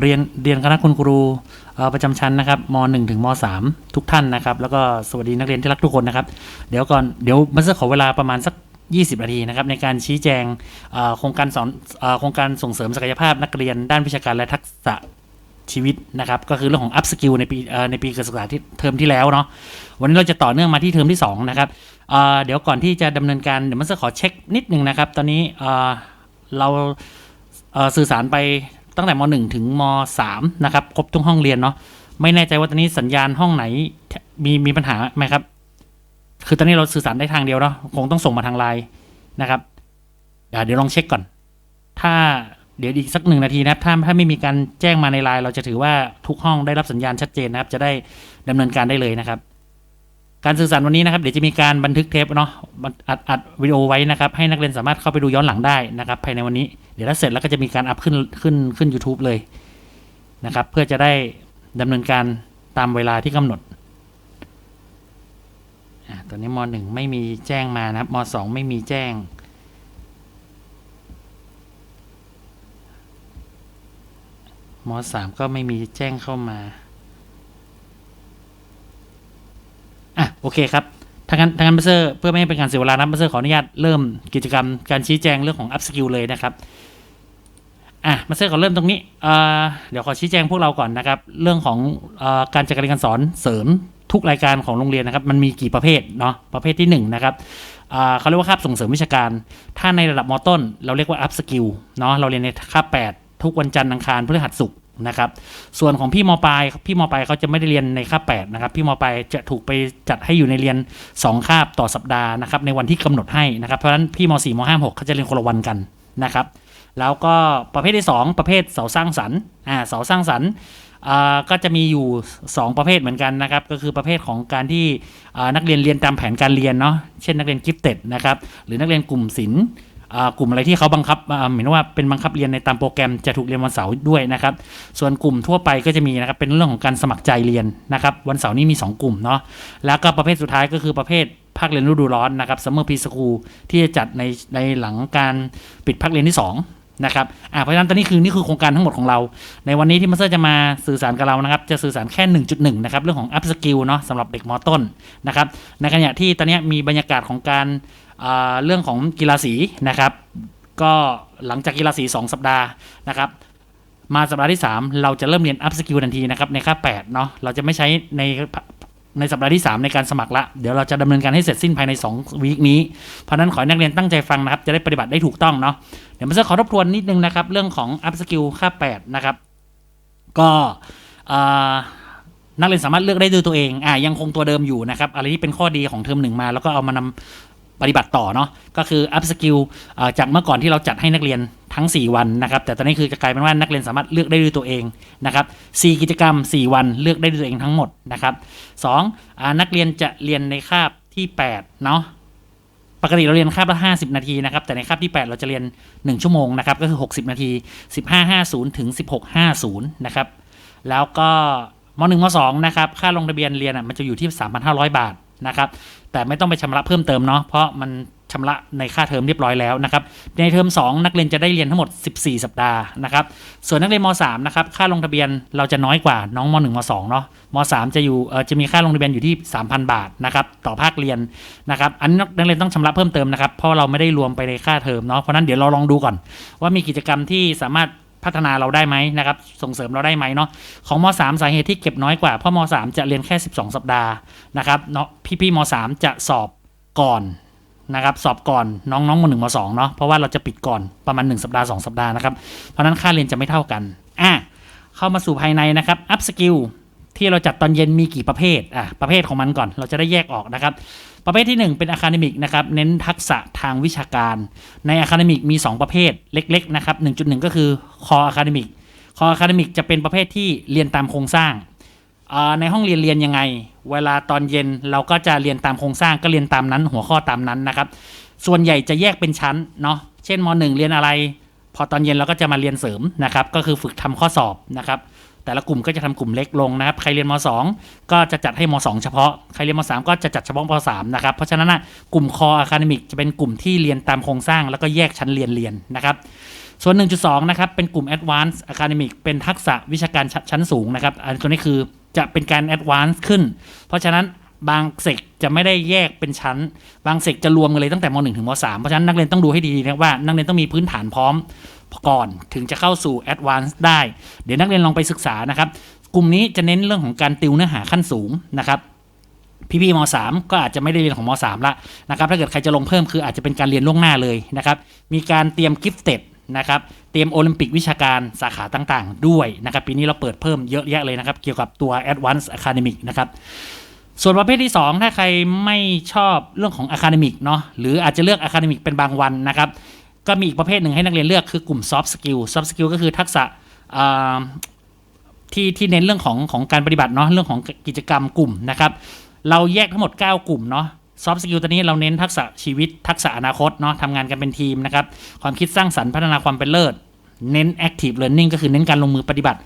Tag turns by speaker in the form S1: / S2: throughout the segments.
S1: เรียนเรียนคณะคุณครูประจำชั้นนะครับม .1 ถึงม .3 ทุกท่านนะครับ แล้วก็สวัสดีนักเรียนที่รักทุกคนนะครับ เดี๋ยวก่อนเดี๋ยวมันจะขอเวลาประมาณสัก 20 นาทีนะครับในการชี้แจงโครงการสอนโครงการส่งเสริมศักยภาพนักเรียนด้านวิชาการและทักษะชีวิตนะครับ ก็คือเรื่องของ up skill ในปีเอ่อในปีการศึกษาที่เทอมที่แล้วเนาะวันนี้เราจะต่อเนื่องมาที่เทอมที่ 2 นะครับเดี๋ยวก่อนที่จะดำเนินการเดี๋ยวมันจะขอเช็คนิดนึงนะครับ ตอนนี้เราสื่อสารไป ตั้งแต่ม .1 ถึงม .3 นะครับ ครบทุกห้องเรียนเนาะไม่แน่ใจว่าตอนนี้สัญญาณห้องไหนมีมีปัญหาไหมครับ คือตอนนี้เราสื่อสารได้ทางเดียวเนาะคงต้องส่งมาทางไลน์นะครับเดี๋ยวลองเช็คก่อน ถ้าเดี๋ยวอีกสักหนึ่งนาทีนะครับ ถ้าถ้าไม่มีการแจ้งมาในไลน์เราจะถือว่าทุกห้องได้รับสัญญาณชัดเจนนะครับ จะได้ดำเนินการได้เลยนะครับ การสื่อสารวันนี้นะครับเดี๋ยวจะมีการบันทึกเทปเนาะอัดอัดวิดีโอไว้นะครับ ให้นักเรียนสามารถเข้าไปดูย้อนหลังได้นะครับ ภายในวันนี้เดี๋ยวถ้าเสร็จแล้วก็จะมีการอัพขึ้นขึ้นขึ้น YouTube เลยนะครับ เพื่อจะได้ดำเนินการตามเวลาที่กำหนดอะตอนนี้มหนึ่งไม่มีแจ้งมานะครับมสองไม่มีแจ้งมสามก็ไม่มีแจ้งเข้ามา อะ โอเคครับทางการทางการบัสเซอร์เพื่อไม่ให้เป็นการเสียเวลานะบัสเซอร์ขออนุญาตเริ่มกิจกรรมการชี้แจงเรื่องของ up skill เลยนะครับอะมาเซอร์ขอเริ่มตรงนี้เอ่อเดี๋ยวขอชี้แจงพวกเราก่อนนะครับ เรื่องของอการจัดการเรียนการสอนเสริมทุกรายการของโรงเรียนนะครับ มันมีกี่ประเภทเนาะประเภทที่หนึ่งนะครับเขาเรียกว่าคาบส่งเสริมวิชาการ ถ้าในระดับมต้น เราเรียกว่า up skill เนาะเราเรียนในคาบ8ทุกวันจันทร์อังคารพฤหัสศุกร์ นะครับ ส่วนของพี่มปลายพี่มปลายเขาจะไม่ได้เรียนในคาบ8นะครับ พี่มปลายจะถูกไปจัดให้อยู่ในเรียน 2 คาบต่อสัปดาห์นะครับ ในวันที่กำหนดให้นะครับ เพราะฉะนั้นพี่ม4ม5 6เขาจะเรียนคนละวันกันนะครับ แล้วก็ประเภทที่ 2 ประเภทเสาสร้างสรรค์อ่าเสาสร้างสรรค์ก็จะมีอยู่ 2 ประเภทเหมือนกันนะครับ ก็คือประเภทของการที่นักเรียนเรียนตามแผนการเรียนเนาะเช่นนักเรียนกิฟเต็ดนะครับหรือนักเรียนกลุ่มศิลป์ กลุ่มอะไรที่เขาบังคับเหมือนว่าเป็นบังคับเรียนในตามโปรแกรมจะถูกเรียนวันเสาร์ด้วยนะครับ ส่วนกลุ่มทั่วไปก็จะมีนะครับเป็นเรื่องของการสมัครใจเรียนนะครับวันเสาร์นี้มี 2 กลุ่มเนาะแล้วก็ประเภทสุดท้ายก็คือประเภทภาคเรียนฤดูร้อนนะครับ summer pre school ที่จะจัดในในหลังการปิดภาคเรียนที่ 2นะครับอ่าเพราะฉะนั้นตอนนี้คือนี่คือโครงการทั้งหมดของเรา ในวันนี้ที่มาสเตอร์จะมาสื่อสารกับเรานะครับ จะสื่อสารแค่ 1.1 นะครับ เรื่องของ up skill เนาะสำหรับเด็กมต้นนะครับ ในขณะที่ตอนนี้มีบรรยากาศของการ เรื่องของกีฬาสีนะครับ ก็หลังจากกีฬาสี 2 สัปดาห์นะครับ มาสัปดาห์ที่ 3 เราจะเริ่มเรียน up skill ทันทีนะครับในคา8เนาะเราจะไม่ใช้ในในสัปดาห์ที่ 3 ในการสมัครละ เดี๋ยวเราจะดำเนินการให้เสร็จสิ้นภายใน 2 วีคนี้ เพราะนั้นขอให้นักเรียนตั้งใจฟังนะครับ จะได้ปฏิบัติได้ถูกต้องเนาะ เดี๋ยวมาจะขอทบทวนนิดนึงนะครับ เรื่องของ up skill ค่า 8 นะครับ ก็นักเรียนสามารถเลือกได้ด้วยตัวเอง อ่ายังคงตัวเดิมอยู่นะครับ อะไรที่เป็นข้อดีของเทอมหนึ่งมา แล้วก็เอามานำ ปฏิบัติต่อเนาะก็คือ up skill อ่าจากเมื่อก่อนที่เราจัดให้นักเรียนทั้ง 4 วันนะครับ แต่ตอนนี้คือจะกลายเป็นว่านักเรียนสามารถเลือกได้ด้วยตัวเองนะครับ4กิจกรรม 4 วันเลือกได้ด้วยตัวเองทั้งหมดนะครับสองนักเรียนจะเรียนในคาบที่8เนาะปกติเราเรียนคาบละ 50 นาทีนะครับ แต่ในคาบที่ 8 เราจะเรียน 1 ชั่วโมงนะครับ ก็คือ 60 นาที 1550 ถึง 1650 นะครับ แล้วก็ม .1 ม .2 นะครับ ค่าลงทะเบียนเรียนอะมันจะอยู่ที่ 3,500 บาทนะครับ แต่ไม่ต้องไปชำระเพิ่มเติมเนาะเพราะมันชำระในค่าเทอมเรียบร้อยแล้วนะครับในเทอม 2 นักเรียนจะได้เรียนทั้งหมด 14 สัปดาห์นะครับส่วนนักเรียนม .3 นะครับค่าลงทะเบียนเราจะน้อยกว่าน้องม .1 ม .2 เนาะม .3 จะอยู่เออจะมีค่าลงทะเบียนอยู่ที่ 3,000 บาทนะครับต่อภาคเรียนนะครับอันนี้นักเรียนต้องชำระเพิ่มเติมนะครับเพราะเราไม่ได้รวมไปในค่าเทอมเนาะเพราะนั้นเดี๋ยวเราลองดูก่อน ว่ามีกิจกรรมที่สามารถ พัฒนาเราได้ไหมนะครับส่งเสริมเราได้ไหมเนาะของม .3 สาเหตุที่เก็บน้อยกว่าเพราะม .3 จะเรียนแค่ 12 สัปดาห์นะครับเนาะพี่ๆม .3 จะสอบก่อนนะครับสอบก่อนน้องๆม .1 ม .2 เนาะเพราะว่าเราจะปิดก่อนประมาณ 1 สัปดาห์ 2 สัปดาห์นะครับเพราะนั้นค่าเรียนจะไม่เท่ากันอะเข้ามาสู่ภายในนะครับ up skill ที่เราจัดตอนเย็นมีกี่ประเภทอะประเภทของมันก่อนเราจะได้แยกออกนะครับ ประเภทที่ 1 เป็นอะคาเดมิกนะครับเน้นทักษะทางวิชาการ ในอะคาเดมิกมี 2 ประเภทเล็กๆนะครับ1.1 ก็คือคออะคาเดมิกคออะคาเดมิกจะเป็นประเภทที่เรียนตามโครงสร้างในห้องเรียนเรียนยังไง เวลาตอนเย็นเราก็จะเรียนตามโครงสร้างก็เรียนตามนั้นหัวข้อตามนั้นนะครับ ส่วนใหญ่จะแยกเป็นชั้นเนาะเช่นม .1 เรียนอะไร พอตอนเย็นเราก็จะมาเรียนเสริมนะครับ ก็คือฝึกทำข้อสอบนะครับ แต่ละกลุ่มก็จะทำกลุ่มเล็กลงนะครับ ใครเรียนม .2 ก็จะจัดให้ม .2 เฉพาะ ใครเรียนม .3 ก็จะจัดเฉพาะม .3 นะครับ เพราะฉะนั้นนะกลุ่มคออะคาเดมิกจะเป็นกลุ่มที่เรียนตามโครงสร้าง แล้วก็แยกชั้นเรียนเรียนนะครับส่วน 1.2 นะครับ เป็นกลุ่ม Advanced Academic เป็นทักษะวิชาการชชั้นสูงนะครับ อันตัวนี้คือจะเป็นการ Advanced ขึ้น เพราะฉะนั้นบางเซกจะไม่ได้แยกเป็นชั้น บางเซกจะรวมกันเลยตั้งแต่ม 1 ถึงม 3 เพราะฉะนั้นนักเรียนต้องดูให้ดีนะว่านักเรียนต้องมีพื้นฐานพร้อม ก่อนถึงจะเข้าสู่ Advanced ได้ เดี๋ยวนักเรียนลองไปศึกษานะครับ กลุ่มนี้จะเน้นเรื่องของการติวเนื้อหาขั้นสูงนะครับพี่ๆมสามก็อาจจะไม่ได้เรียนของมสามละนะครับถ้าเกิดใครจะลงเพิ่มคืออาจจะเป็นการเรียนล่วงหน้าเลยนะครับมีการเตรียมกิฟต์เต็ดนะครับเตรียมโอลิมปิกวิชาการสาขาต่างๆ ด้วยนะครับปีนี้เราเปิดเพิ่มเยอะแยะเลยนะครับ เกี่ยวกับตัว Advanced Academic นะครับส่วนประเภทที่ 2 ถ้าใครไม่ชอบเรื่องของ Academic เนาะหรืออาจจะเลือก Academic เป็นบางวันนะครับ ก็มีอีกประเภทหนึ่งให้นักเรียนเลือกคือกลุ่ม Soft Skill Soft Skill ก็คือทักษะที่ที่เน้นเรื่องของของการปฏิบัติเนาะเรื่องของกิจกรรมกลุ่มนะครับ เราแยกทั้งหมด 9 กลุ่มเนาะซอฟต์สกิลตัวนี้เราเน้นทักษะชีวิต ทักษะอนาคตเนาะทำงานกันเป็นทีมนะครับความคิดสร้างสรรค์พัฒนาความเป็นเลิศ เน้น active learning ก็คือเน้นการลงมือปฏิบัติ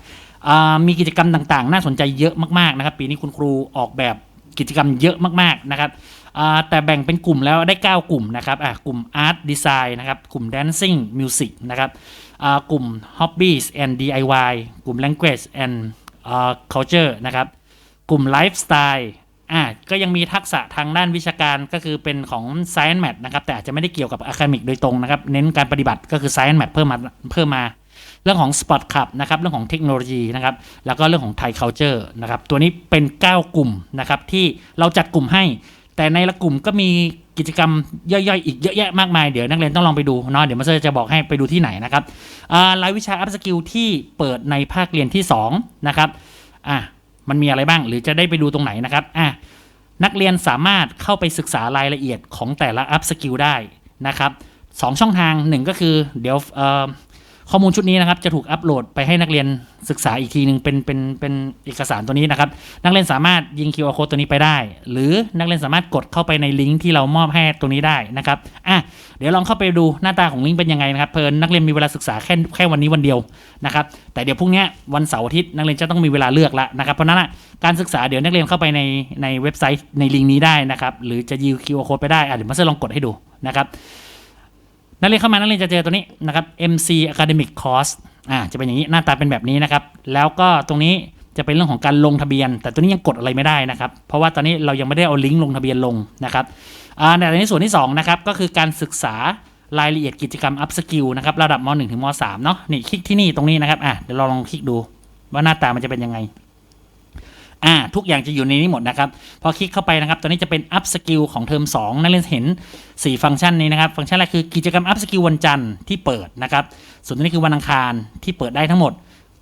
S1: มีกิจกรรมต่างๆ น่าสนใจเยอะมากๆนะครับ ปีนี้คุณครูออกแบบกิจกรรมเยอะมากๆนะครับ แต่แบ่งเป็นกลุ่มแล้วได้ 9 กลุ่มนะครับกลุ่ม art design นะครับ กลุ่ม dancing music นะครับกลุ่ม hobbies and DIY กลุ่ม language and culture นะครับ กลุ่ม lifestyle อ่าก็ยังมีทักษะทางด้านวิชาการก็คือเป็นของ science math นะครับ แต่อาจจะไม่ได้เกี่ยวกับ academic โดยตรงนะครับ เน้นการปฏิบัติก็คือ science math เพิ่มมาเพิ่มมาเรื่องของ Spot club นะครับ เรื่องของเทคโนโลยีนะครับ แล้วก็เรื่องของ Thai culture นะครับ ตัวนี้เป็น 9 กลุ่มนะครับที่เราจัดกลุ่มให้ แต่ในละกลุ่มก็มีกิจกรรมย่อยๆ อีกเยอะแยะมากมาย เดี๋ยวนักเรียนต้องลองไปดูเนาะเดี๋ยวมาเซอร์จะบอกให้ไปดูที่ไหนนะครับรายวิชา up skill ที่เปิดในภาคเรียนที่2นะครับอะมันมีอะไรบ้างหรือจะได้ไปดูตรงไหนนะครับอะนักเรียนสามารถเข้าไปศึกษารายละเอียดของแต่ละ up skill ได้นะครับสองช่องทางหนึ่งก็คือเดี๋ยวเอ่อ ข้อมูลชุดนี้นะครับจะถูกอัปโหลดไปให้นักเรียนศึกษาอีกทีหนึ่งเป็นเป็นเป็นเอกสารตัวนี้นะครับ นักเรียนสามารถยิง QR code ตัวนี้ไปได้ หรือนักเรียนสามารถกดเข้าไปในลิงก์ที่เรามอบให้ตรงนี้ได้นะครับอะเดี๋ยวลองเข้าไปดูหน้าตาของลิงก์เป็นยังไงนะครับเพลินนักเรียนมีเวลาศึกษาแค่แค่วันนี้วันเดียวนะครับ แต่เดี๋ยวพรุ่งนี้วันเสาร์อาทิตย์นักเรียนจะต้องมีเวลาเลือกละนะครับเพราะนั้นอะการศึกษาเดี๋ยวนักเรียนเข้าไปในในเว็บไซต์ในลิงก์นี้ได้นะครับ หรือจะยิง QR code ไปได้อะเดี๋ยวมาเซอร์ลองกดให้ดูนะครับ นักเรียนเข้ามานักเรียนจะเจอตัวนี้นะครับ MC Academic Course อ่าจะเป็นอย่างนี้หน้าตาเป็นแบบนี้นะครับ แล้วก็ตรงนี้จะเป็นเรื่องของการลงทะเบียน แต่ตัวนี้ยังกดอะไรไม่ได้นะครับ เพราะว่าตอนนี้เรายังไม่ได้เอาลิงก์ลงทะเบียนลงนะครับอ่าในส่วนที่2นะครับก็คือการศึกษารายละเอียดกิจกรรม up skill นะครับระดับม .1 ถึงม .3 เนาะนี่คลิกที่นี่ตรงนี้นะครับอะเดี๋ยวเราลองคลิกดูว่าหน้าตามันจะเป็นยังไง อ่าทุกอย่างจะอยู่ในนี้หมดนะครับพอคลิกเข้าไปนะครับตอนนี้จะเป็น up skill ของเทอม2 นักเรียนเห็น 4 ฟังก์ชันนี้นะครับ ฟังก์ชันแรกคือกิจกรรม up skill วันจันทร์ที่เปิดนะครับ ส่วนตัวนี้คือวันอังคารที่เปิดได้ทั้งหมด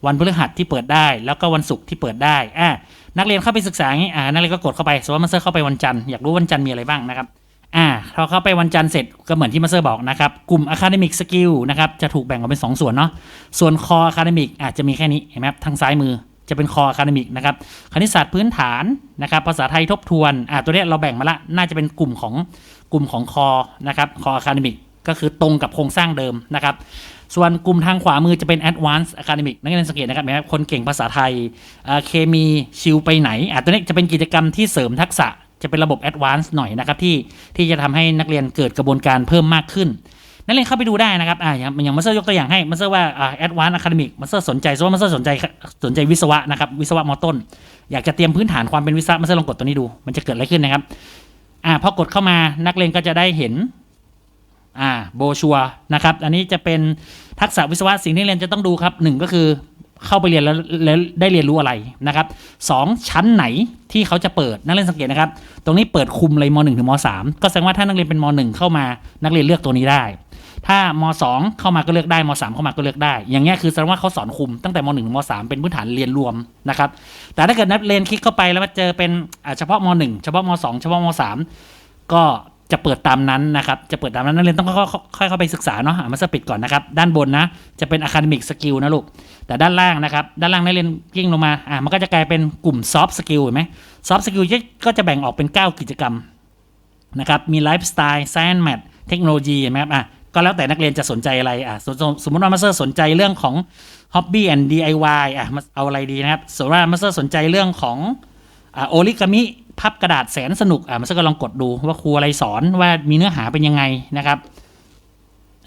S1: วันพฤหัสที่เปิดได้ แล้วก็วันศุกร์ที่เปิดได้อ่านักเรียนเข้าไปศึกษาอย่างนี้อ่านักเรียนก็กดเข้าไปสมมติว่ามาเตอร์เข้าไปวันจันทร์อยากรู้วันจันทร์มีอะไรบ้างนะครับอ่าพอเข้าไปวันจันทร์เสร็จก็เหมือนที่มาสเตอร์บอกนะครับ กลุ่ม academic skill นะครับ จะถูกแบ่งออกเป็น 2 ส่วนเนาะส่วน core academic อาจจะมีแค่นี้เห็นไหมครับทางซ้ายมือ จะเป็น core academic นะครับคณิตศาสตร์พื้นฐานนะครับภาษาไทยทบทวนอ่าตัวเนี้ยเราแบ่งมาละน่าจะเป็นกลุ่มของกลุ่มของ core นะครับ core academic ก็คือตรงกับโครงสร้างเดิมนะครับส่วนกลุ่มทางขวามือจะเป็น advanced academic นักเรียนสังเกตนะครับห็นไหมครับคนเก่งภาษาไทยเคมีชิวไปไหนอ่าตัวนี้จะเป็นกิจกรรมที่เสริมทักษะจะเป็นระบบ advanced หน่อยนะครับที่ที่จะทำให้นักเรียนเกิดกระบวนการเพิ่มมากขึ้น นักเรียนเข้าไปดูได้นะครับอ่าอย่างอย่างมาสเซอร์ยกตัวอย่างให้มาสเซอร์ว่าอ่า advanced academic มาสเซอร์สนใจว่ามาสเซอร์สนใจสนใจวิศวะนะครับวิศวะมอต้น อยากจะเตรียมพื้นฐานความเป็นวิศวะมาสเซอร์ลองกดตัวนี้ดู มันจะเกิดอะไรขึ้นนะครับอ่าพอกดเข้ามานักเรียนก็จะได้เห็นอ่าโบชัวนะครับอันนี้จะเป็นทักษะวิศวะสิ่งที่เรียนจะต้องดูครับหนึ่งก็คือเข้าไปเรียนแล้วแล้วได้เรียนรู้อะไรนะครับสองชั้นไหนที่เขาจะเปิดนักเรียนสังเกตนะครับ ตรงนี้เปิดคุมเลยมหนึ่งถึงมสามก็แสดงว่าถ้านักเรียนเป็นมหนึ่งเข้ามานักเรียนเลือกตัวนี้ได้ ถ้ามสองเข้ามาก็เลือกได้มสามเข้ามาก็เลือกได้ อย่างเงี้ยคือแสดงว่าเขาสอนคุมตั้งแต่มหนึ่งถึงมสามเป็นพื้นฐานเรียนรวมนะครับแต่ถ้าเกิดนักเรียนคลิกเข้าไปแล้วมาเจอเป็นเฉพาะมหนึ่งเฉพาะมสองเฉพาะมสามก็จะเปิดตามนั้นนะครับจะเปิดตามนั้นนักเรียนต้องค่อยๆเข้าไปศึกษาเนาะมาสปิดก่อนนะครับด้านบนนะจะเป็น academic skill นะลูกแต่ด้านล่างนะครับด้านล่างนักเรียนกิ้งลงมาอะมันก็จะกลายเป็นกลุ่ม soft skill เห็นไหม soft skill ก็จะแบ่งออกเป็น 9 กิจกรรมนะครับมี lifestyle science math เทคโนโลยีเห็นไหมครับอะ ก็แล้วแต่นักเรียนจะสนใจอะไรอะสมสมมติว่ามาสเตอร์สนใจเรื่องของ hobby and DIY อะมาเอาอะไรดีนะครับสมมติว่ามาสเตอร์สนใจเรื่องของอ่าโอริกามิพับกระดาษแสนสนุกอะมาสเตอร์ก็ลองกดดูว่าครูอะไรสอนว่ามีเนื้อหาเป็นยังไงนะครับ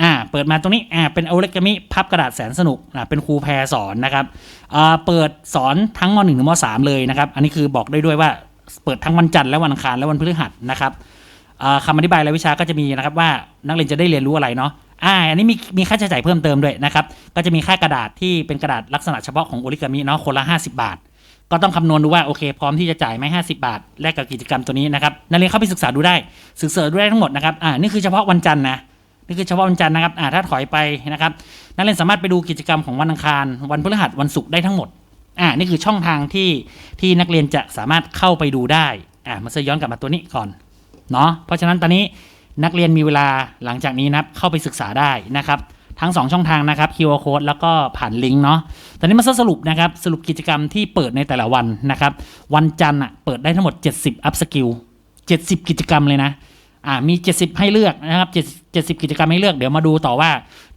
S1: อ่าเปิดมาตรงนี้อ่าเป็นโอเลกามิพับกระดาษแสนสนุกอ่าเป็นครูแพรสอนนะครับอ่าเปิดสอนทั้งม .1 ถึงม .3 เลยนะครับ อันนี้คือบอกได้ด้วยว่าเปิดทั้งวันจันทร์และวันอังคารและวันพฤหัสนะครับ อ่าคำอธิบายรายวิชาก็จะมีนะครับว่านักเรียนจะได้เรียนรู้อะไรเนาะอ่าอันนี้มีมีค่าใช้จ่ายเพิ่มเติมด้วยนะครับ ก็จะมีค่ากระดาษที่เป็นกระดาษลักษณะเฉพาะของโอริกามิเนาะคนละ 50 บาท ก็ต้องคำนวณดูว่าโอเค พร้อมที่จะจ่ายไหม50 บาท แลกกับกิจกรรมตัวนี้นะครับนักเรียนเข้าไปศึกษาดูได้ ศึกษาดูได้ทั้งหมดนะครับอ่านี่คือเฉพาะวันจันทร์นะนี่คือเฉพาะวันจันทร์นะครับอ่าถ้าถอยไปนะครับนักเรียนสามารถไปดูกิจกรรมของวันอังคาร วันพฤหัสวันศุกร์ได้ทั้งหมดอ่านี่คือช่องทางที่ที่นักเรียนจะสามารถเข้าไปดูได้อ่ามาเซย้อนกลับมาตัวนี้ก่อน เนาะเพราะฉะนั้นตอนนี้นักเรียนมีเวลาหลังจากนี้นับเข้าไปศึกษาได้นะครับ ทั้ง 2 ช่องทางนะครับ QR code แล้วก็ผ่านลิงก์เนาะตอนนี้มาสรุปนะครับสรุปกิจกรรมที่เปิดในแต่ละวันนะครับ วันจันทร์อะเปิดได้ทั้งหมด 70 up skill 70 กิจกรรมเลยนะอ่ามี 70 ให้เลือกนะครับ 70 กิจกรรมให้เลือกเดี๋ยวมาดูต่อว่า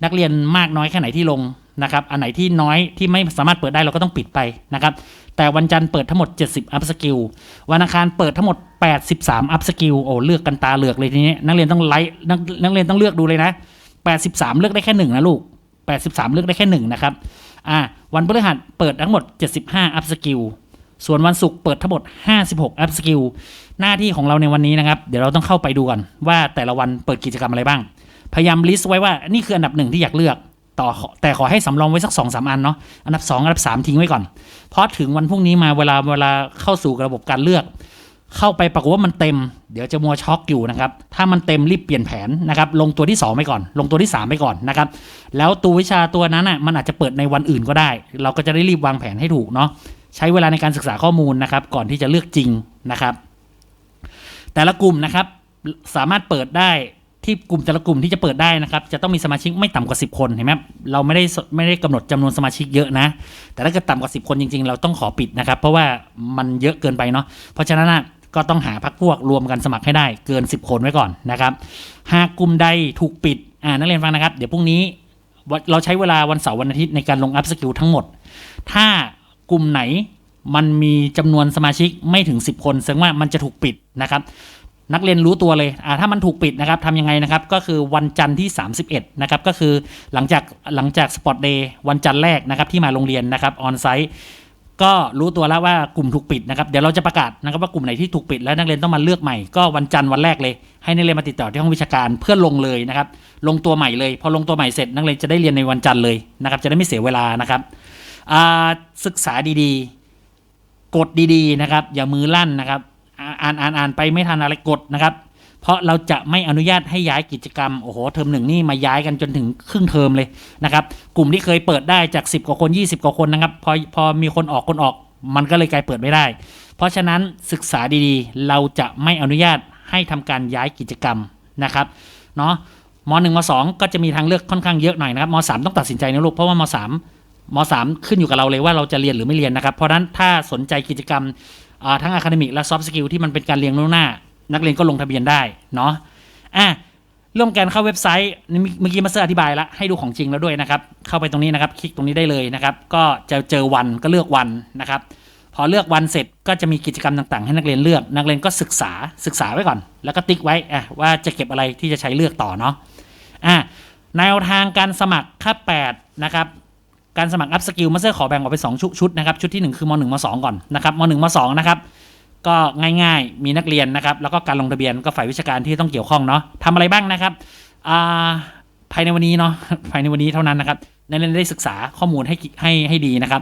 S1: นักเรียนมากน้อยแค่ไหนที่ลง นะครับอันไหนที่น้อยที่ไม่สามารถเปิดได้เราก็ต้องปิดไปนะครับแต่วันจันทร์เปิดทั้งหมด 70 up skill วันอังคารเปิดทั้งหมด 83 up skill โอ้เลือกกันตาเหลือกเลยทีนี้นักเรียนต้องไล่นักนักเรียนต้องเลือกดูเลยนะ 83 เลือกได้แค่หนึ่งนะลูก 83 เลือกได้แค่หนึ่งนะครับอ่าวันพฤหัสเปิดทั้งหมด 75 up skill ส่วนวันศุกร์เปิดทั้งหมด 56 up skill หน้าที่ของเราในวันนี้นะครับ เดี๋ยวเราต้องเข้าไปดูกันว่าแต่ละวันเปิดกิจกรรมอะไรบ้าง พยายามลิสต์ไว้ว่านี่คืออันดับหนึ่งที่อยากเลือก ต่อแต่ขอให้สำรองไว้สักสองสามอันเนาะอันดับสองอันดับสามทิ้งไว้ก่อน เพราะถึงวันพรุ่งนี้มาเวลาเวลาเข้าสู่ระบบการเลือก เข้าไปปรากฏว่ามันเต็ม เดี๋ยวจะมัวช็อกอยู่นะครับ ถ้ามันเต็มรีบเปลี่ยนแผนนะครับ ลงตัวที่ 2 ไปก่อน ลงตัวที่ 3 ไปก่อนนะครับ แล้วตัววิชาตัวนั้นอะมันอาจจะเปิดในวันอื่นก็ได้ เราก็จะได้รีบวางแผนให้ถูกเนาะใช้เวลาในการศึกษาข้อมูลนะครับ ก่อนที่จะเลือกจริงนะครับ แต่ละกลุ่มนะครับสามารถเปิดได้ ที่กลุ่มแต่ละกลุ่มที่จะเปิดได้นะครับ จะต้องมีสมาชิกไม่ต่ำกว่า 10 คนเห็นไหมเราไม่ได้ไม่ได้กำหนดจำนวนสมาชิกเยอะนะ แต่ถ้าเกิดต่ำกว่า 10 คนจริง ๆ เราต้องขอปิดนะครับ เพราะว่ามันเยอะเกินไปเนาะเพราะฉะนั้นนะก็ต้องหาพักพวกรวมกันสมัครให้ได้เกิน 10 คนไว้ก่อนนะครับหากกลุ่มใดถูกปิดอ่านักเรียนฟังนะครับ เดี๋ยวพรุ่งนี้เราใช้เวลาวันเสาร์วันอาทิตย์ในการลงอัพสกิลทั้งหมด ถ้ากลุ่มไหนมันมีจำนวนสมาชิกไม่ถึง 10 คนแสดงว่ามันจะถูกปิดนะครับ นักเรียนรู้ตัวเลยอ่าถ้ามันถูกปิดนะครับทำยังไงนะครับ ก็คือวันจันทร์ที่ 31 นะครับ ก็คือหลังจากหลังจากสปอร์ตเดย์วันจันทร์แรกนะครับที่มาโรงเรียนนะครับออนไซต์ก็รู้ตัวแล้วว่ากลุ่มถูกปิดนะครับ เดี๋ยวเราจะประกาศนะครับว่ากลุ่มไหนที่ถูกปิดแล้วนักเรียนต้องมาเลือกใหม่ ก็วันจันทร์วันแรกเลย ให้นักเรียนมาติดต่อที่ห้องวิชาการเพื่อลงเลยนะครับ ลงตัวใหม่เลย พอลงตัวใหม่เสร็จนักเรียนจะได้เรียนในวันจันทร์เลยนะครับ จะได้ไม่เสียเวลานะครับศึกษาดีๆ กดดีๆนะครับ อย่ามือลั่นนะครับ อ่านอ่านอ่านไปไม่ทันอะไรกดนะครับ เพราะเราจะไม่อนุญาตให้ย้ายกิจกรรมโอ้โหเทอมหนึ่งนี่มาย้ายกันจนถึงครึ่งเทอมเลยนะครับกลุ่มที่เคยเปิดได้จาก 10 กว่าคน 20 กว่าคนนะครับพอพอมีคนออกคนออก มันก็เลยกลายเปิดไม่ได้ เพราะฉะนั้นศึกษาดีๆ เราจะไม่อนุญาตให้ทำการย้ายกิจกรรมนะครับเนาะมหนึ่งมสองก็จะมีทางเลือกค่อนข้างเยอะหน่อยนะครับมสามต้องตัดสินใจนะลูกเพราะว่ามสามมสามขึ้นอยู่กับเราเลยว่าเราจะเรียนหรือไม่เรียนนะครับ เพราะนั้นถ้าสนใจกิจกรรม ทั้งอะคาเดมิกและซอฟต์สกิลที่มันเป็นการเรียนล่วงหน้า นักเรียนก็ลงทะเบียนได้เนาะอะเรื่องการเข้าเว็บไซต์นี่เมื่อกี้มาเตอร์อธิบายแล้วให้ดูของจริงแล้วด้วยนะครับ เข้าไปตรงนี้นะครับ คลิกตรงนี้ได้เลยนะครับ ก็จะเจอวันก็เลือกวันนะครับ พอเลือกวันเสร็จก็จะมีกิจกรรมต่างๆ ให้นักเรียนเลือก นักเรียนก็ศึกษาศึกษาไว้ก่อน แล้วก็ติ๊กไว้อะว่าจะเก็บอะไรที่จะใช้เลือกต่อเนาะอะแนวทางการสมัครค่า8นะครับ การสมัครอัพสกิลมาสเตอร์ขอแบ่งออกเป็น2ชุดชุดนะครับชุดที่ 1 คือม .1 ม .2 ก่อนนะครับม .1 ม .2 นะครับก็ง่ายๆมีนักเรียนนะครับแล้วก็การลงทะเบียนก็ฝ่ายวิชาการที่ต้องเกี่ยวข้องเนาะทำอะไรบ้างนะครับาภายในวันนี้เนาะภายในวันนี้เท่านั้นนะครับนักเรียนได้ศึกษาข้อมูลให้ให้ให้ดีนะครับ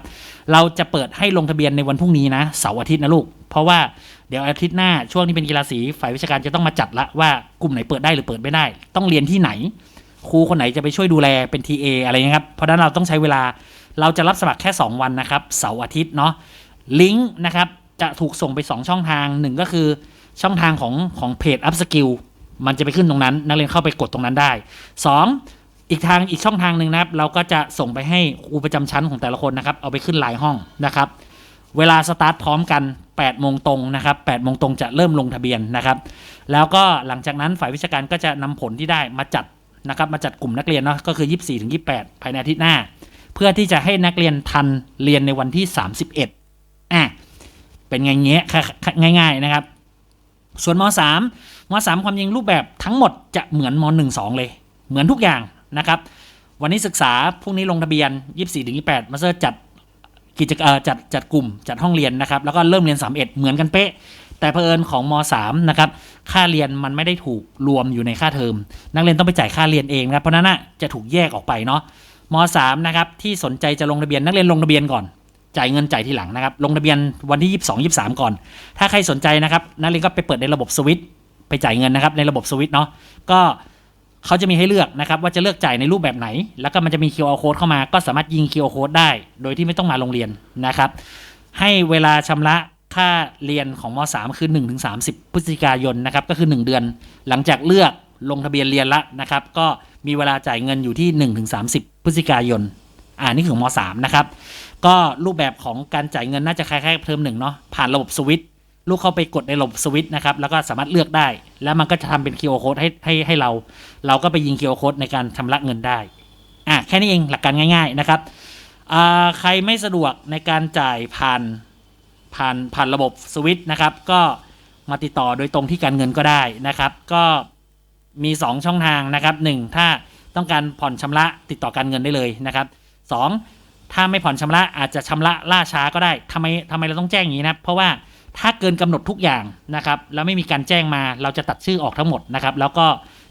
S1: เราจะเปิดให้ลงทะเบียนในวันพรุ่งนี้นะเสาร์อาทิตย์นะลูก เพราะว่าเดี๋ยวอาทิตย์หน้าช่วงที่เป็นกีฬาสีฝ่ายวิชาการจะต้องมาจัดละว่ากลุ่มไหนเปิดได้หรือเปิดไม่ได้ ต้องเรียนที่ไหน ครูคนไหนจะไปช่วยดูแลเป็น TA อะไรเงี้ยครับ เพราะนั้นเราต้องใช้เวลาเราจะรับสมัครแค่ 2 วันนะครับ เสาร์อาทิตย์เนาะลิงก์นะครับจะถูกส่งไป 2 ช่องทางหนึ่งก็คือช่องทางของของเพจ Upskill มันจะไปขึ้นตรงนั้น นักเรียนเข้าไปกดตรงนั้นได้ 2 อีกทางอีกช่องทางหนึ่งนะครับ เราก็จะส่งไปให้ครูประจำชั้นของแต่ละคนนะครับ เอาไปขึ้นไลน์ห้องนะครับ เวลาสตาร์ทพร้อมกัน8โมงตรงนะครับ8โมงตรงจะเริ่มลงทะเบียนนะครับ แล้วก็หลังจากนั้นฝ่ายวิชาการก็จะนำผลที่ได้มาจัด นะครับมาจัดกลุ่มนักเรียนเนาะก็คือ 24ถึง28 ภายในอาทิตย์หน้า เพื่อที่จะให้นักเรียนทันเรียนในวันที่ 31อะเป็นไงเงี้ยค่ะง่ายๆนะครับ ส่วนม .3 ม .3 ความจริงรูปแบบทั้งหมดจะเหมือนม .1 2 เลย เหมือนทุกอย่างนะครับ วันนี้ศึกษาพรุ่งนี้ลงทะเบียน 24ถึง28มาสเตอร์จัดกิจกรรมจัดจัดกลุ่มจัดห้องเรียนนะครับแล้วก็เริ่มเรียน 31 เหมือนกันเป๊ะ แต่เผอิญของม 3 นะครับค่าเรียนมันไม่ได้ถูกรวมอยู่ในค่าเทอม นักเรียนต้องไปจ่ายค่าเรียนเองนะครับเพราะนั้นนะจะถูกแยกออกไปเนาะม 3 นะครับที่สนใจจะลงทะเบียนนักเรียนลงทะเบียนก่อน จ่ายเงินจ่ายทีหลังนะครับลงทะเบียนวันที่ 22 23 ก่อน ถ้าใครสนใจนะครับนักเรียนก็ไปเปิดในระบบสวิตไปจ่ายเงินนะครับในระบบสวิตเนาะก็เขาจะมีให้เลือกนะครับว่าจะเลือกจ่ายในรูปแบบไหน แล้วก็มันจะมี QR code เข้ามา ก็สามารถยิง QR code ได้ โดยที่ไม่ต้องมาโรงเรียนนะครับ ให้เวลาชำระ ค่าเรียนของม .3 คือ1ถึง30 พฤศจิกายนนะครับก็คือ 1 เดือน หลังจากเลือกลงทะเบียนเรียนละนะครับ ก็มีเวลาจ่ายเงินอยู่ที่1ถึง30 พฤศจิกายนอ่านี่คือม .3 นะครับ ก็รูปแบบของการจ่ายเงินน่าจะคล้ายๆเทอมหนึ่งเนาะผ่านระบบสวิตลูกเข้าไปกดในระบบสวิตนะครับ แล้วก็สามารถเลือกได้ แล้วมันก็จะทำเป็น QR code ให้ให้ให้เรา เราก็ไปยิง QR code ในการชำระเงินได้อะแค่นี้เองหลักการง่าย ๆนะครับอ่าใครไม่สะดวกในการจ่ายผ่าน ผ่านผ่านระบบสวิตช์นะครับ ก็มาติดต่อโดยตรงที่การเงินก็ได้นะครับ ก็มี 2 ช่องทางนะครับ 1 ถ้าต้องการผ่อนชำระติดต่อการเงินได้เลยนะครับ 2 ถ้าไม่ผ่อนชำระอาจจะชำระล่าช้าก็ได้ทำไมทำไมเราต้องแจ้งอย่างนี้นะเพราะว่าถ้าเกินกำหนดทุกอย่างนะครับแล้วไม่มีการแจ้งมาเราจะตัดชื่อออกทั้งหมดนะครับ แล้วก็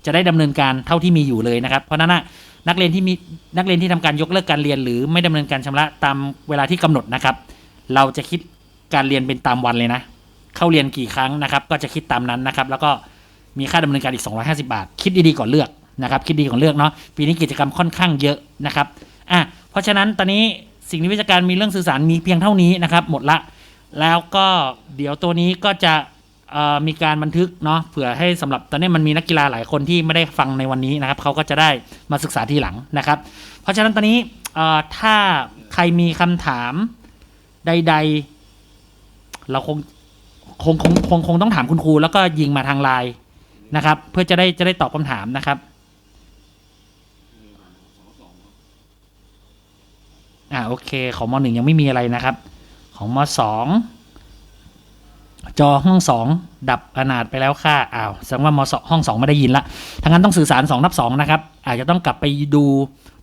S1: จะได้ดำเนินการเท่าที่มีอยู่เลยนะครับ เพราะนั้นนะนักเรียนที่มีนักเรียนที่ทำการยกเลิกการเรียน หรือไม่ดำเนินการชำระตามเวลาที่กำหนดนะครับ เราจะคิด การเรียนเป็นตามวันเลยนะ เข้าเรียนกี่ครั้งนะครับ ก็จะคิดตามนั้นนะครับ แล้วก็มีค่าดำเนินการอีก 250 บาท คิดดีๆก่อนเลือกนะครับ คิดดีก่อนเลือกเนาะ ปีนี้กิจกรรมค่อนข้างเยอะนะครับ อะ เพราะฉะนั้นตอนนี้สิ่งที่วิชาการมีเรื่องสื่อสารมีเพียงเท่านี้นะครับ หมดละ แล้วก็เดี๋ยวตัวนี้ก็จะมีการบันทึกเนาะเผื่อให้สำหรับตอนนี้มันมีนักกีฬาหลายคนที่ไม่ได้ฟังในวันนี้นะครับเขาก็จะได้มาศึกษาทีหลังนะครับ เพราะฉะนั้นตอนนี้ถ้าใครมีคำถามใด ๆ เราคงคงคงคงคงต้องถามคุณครูแล้วก็ยิงมาทางไลน์นะครับ เพื่อจะได้จะได้ตอบคำถามนะครับอ่าโอเค ของมหนึ่งยังไม่มีอะไรนะครับ ของมสองจอห้องสองดับอนาถไปแล้วค่ะอ้าวแสดงว่ามสห้องสองไม่ได้ยินละทั้างนั้นต้องสื่อสารสองนับสองนะครับ อาจจะต้องกลับไปดู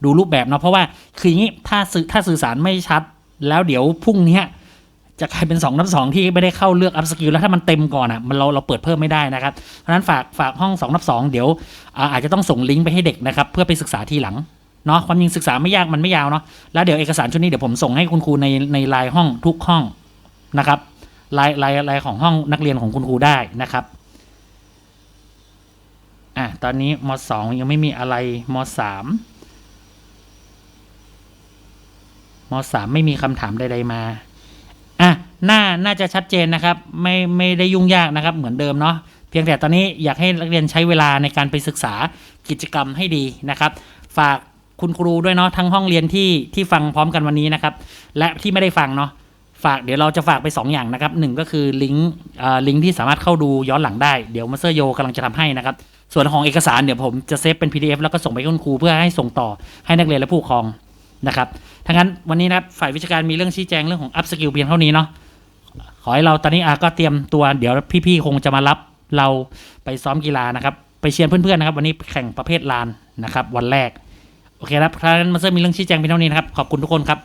S1: ดูรูปแบบเนาะเพราะว่าคืออย่างนี้ถ้าสื่อถ้าสื่อสารไม่ชัด แล้วเดี๋ยวพรุ่งเนี้ย จะกลายเป็น2นับสองที่ไม่ได้เข้าเลือกอัพสกิลแล้วถ้ามันเต็มก่อนอะมันเราเราเปิดเพิ่มไม่ได้นะครับ เพราะฉะนั้นฝากฝากห้อง2นับสองเดี๋ยวอาจจะต้องส่งลิงก์ไปให้เด็กนะครับเพื่อไปศึกษาทีหลังเนาะความจริงศึกษาไม่ยากมันไม่ยาวเนาะแล้วเดี๋ยวเอกสารชุดนี้เดี๋ยวผมส่งให้คุณครูในในลน์ห้องทุกห้องนะครับลน์ไลน์ไลน์ของห้องนักเรียนของคุณครูได้นะครับอะตอนนี้มสองยังไม่มีอะไรมสามมสามไม่มีคำถามใดๆมา อะน่าน่าจะชัดเจนนะครับ ไม่ไม่ได้ยุ่งยากนะครับ เหมือนเดิมเนาะเพียงแต่ตอนนี้อยากให้นักเรียนใช้เวลาในการไปศึกษากิจกรรมให้ดีนะครับ ฝากคุณครูด้วยเนาะทั้งห้องเรียนที่ที่ฟังพร้อมกันวันนี้นะครับ และที่ไม่ได้ฟังเนาะฝากเดี๋ยวเราจะฝากไป 2 อย่างนะครับหนึ่งก็คือลิงก์ลิงก์ที่สามารถเข้าดูย้อนหลังได้เดี๋ยวมาสเตอร์โยกำลังจะทำให้นะครับ ส่วนของเอกสารเดี๋ยวผมจะเซฟเป็น PDF แล้วก็ส่งไปคุณครูเพื่อให้ส่งต่อให้นักเรียนและผู้ปกครองนะครับทั้งนั้นวันนี้นะครับฝ่ายวิชาการมีเรื่องชี้แจงเรื่องของ up skill เพียงเท่านี้เนาะ อให้เราตอนนี้อาก็เตรียมตัวเดี๋ยวพี่ๆคงจะมารับเราไปซ้อมกีฬานะครับ ไปเชียร์เพื่อนๆนะครับ วันนี้แข่งประเภทลานนะครับ วันแรก โอเคครับครั้งนั้นมาเซอร์มีเรื่องชี้แจงเพียงเท่านี้นะครับ ขอบคุณทุกคนครับ